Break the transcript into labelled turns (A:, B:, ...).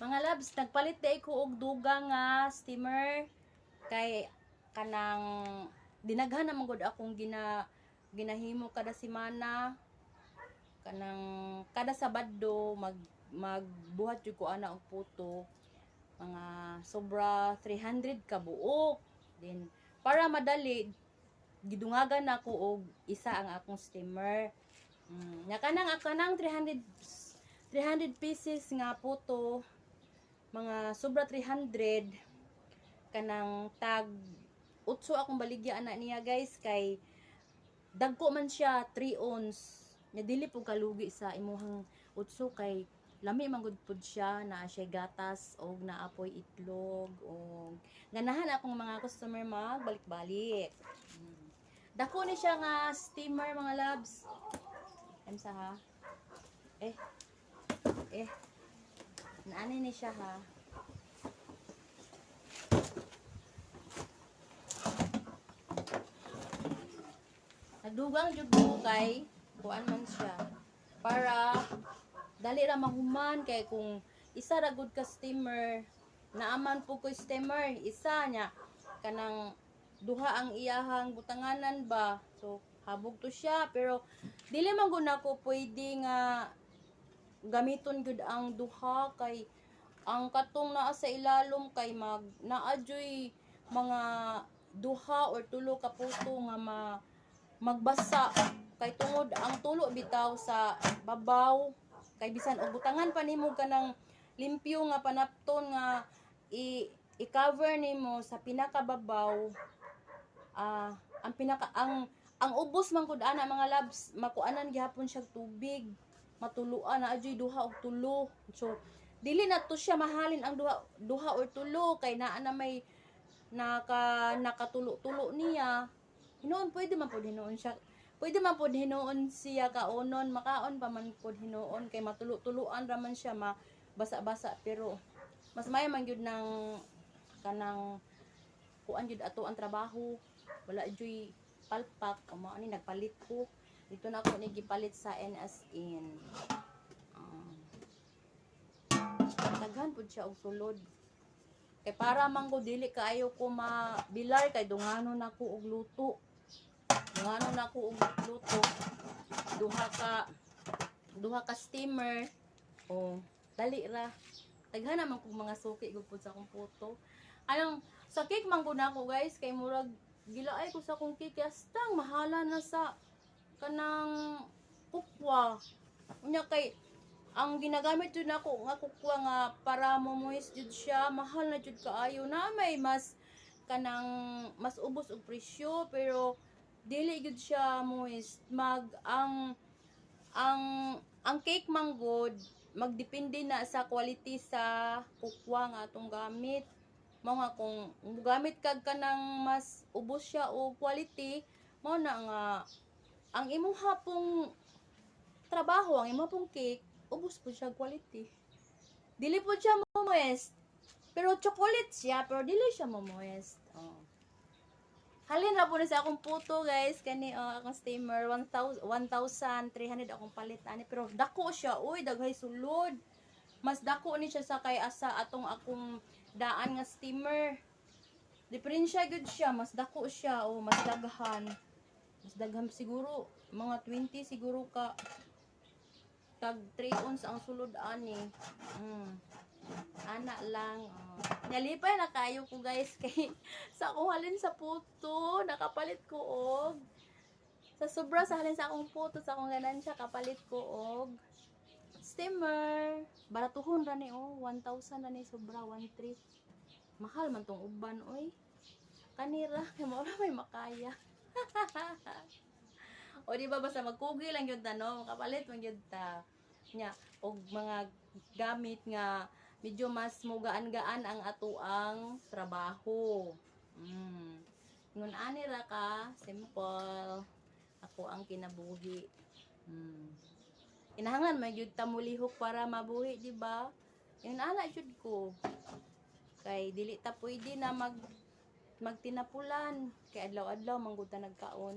A: Mga labs, nagpalit day ko og duga nga steamer kay kanang dinaghan naman gud akong gina ginahimo kada semana. Kanang kada sabado mag magbuhat jud ko ana og puto. Mga sobra 300 ka buok. Then para madali gidungagan ako og isa ang akong steamer. Mm, nya kanang kanang 300 300 pieces nga puto mga sobra 300 kanang tag utso akong baligya ana niya guys kay dagko man siya 3 ounce. Nya dili po kalugi sa imuhang utso kay lami man gud pud siya naa siya gatas og naapoy itlog og ganahan akong mga customer magbalik-balik. Mm. dako ni siya nga steamer mga labs emsa ha? Eh. Eh naani ni siya ha? Nagdugang jud ko kay kuan man siya para dali ra mahuman kay kung isa ra gud ka steamer naaman po ko steamer isa nya. Kanang duha ang iyahang butanganan ba? So habog to siya pero dili man gud nako pwede nga gamiton gud ang duha kay ang katong naa sa ilalom kay mag naadyoy mga duha or tulo ka puto nga ma magbasa. Kay tungod ang tulo bitaw sa babaw. Kay bisan og butangan pa nimo kanang limpyo nga panapton nga i i-cover nimo sa pinakababaw. Ah ang pinaka ang ang ubos man ana mga labs makuanan gihapon siya tubig matuluan na adyoy duha og tulo. So dili na to siya mahalin ang duha duha or tulo kay naa na may naka nakatulo-tulo niya. Hinuon pwede man pod hinuon siya pwede man pod hinuon siya kaonon makaon pa man pod hinuon kay matulo-tuluan ra man siya ma basa-basa pero mas may man gyud ng kanang kuan gyud ato ang trabaho. Wala joy palpak. O mao nagpalit ko dito na ako ni gipalit sa NSN um, daghan pud siya og sulod kay para man ko dili kaayo ko mabilar kay dunganon nako og luto. Dunganon nako og luto. Duha ka duha ka steamer. O dali ra. Daghan naman kong mga suki gud sa akong puto. Anong sa cake man ko nako guys kay murag gilaay ko sa akong cake. Astang mahala na sa kanang kukwa. Unya kay ang ginagamit jud nako nga kukwa nga para momoist jud siya. Mahal na jud kaayo na may mas kanang mas ubos og presyo pero dili jud siya moist mag ang ang ang cake manggod magdepende na sa quality sa kukwa nga atong gamit. Mao nga kung gamit kag kanang mas ubos siya o quality mao na nga ang imuha pong trabaho ang imuha pong cake ubos po siya quality. Dili po siya moist pero chocolate siya pero dili siya moist oh. Halin ra po na sa akong puto guys. Kani oh, akong steamer 1000 1300 akong palit ani pero dako siya uy daghay sulod. Mas dako ni siya sa kay asa atong akong daan nga steamer. Diferensya gud siya mas dako siya o mas daghan mas daghan siguro mga 20 siguro ka. Tag 3 ounce ang sulod ani. Mm. ana lang oh. nalipay na kayo ko guys kay sa akong halin sa puto. Nakapalit ko og. Sa sobra sa halin sa akong puto sa akong ganansya kapalit ko og. Steamer baratuhon ra ni oh. 1000 ra ni sobra 13 mahal man tong uban oy. Kanira kay mo may makaya o di ba basta magkugi lang yun ta no kapalit man yun ta nya og mga gamit nga medyo mas mugaan-gaan ang atuang trabaho mm. ngun ani ra ka simple ako ang kinabuhi mm. Inahangan may gyud ta mulihok para mabuhi, di ba? Yun ana jud ko. Kay dili ta pwede na mag magtinapulan kay adlaw-adlaw manggod ta nagkaon.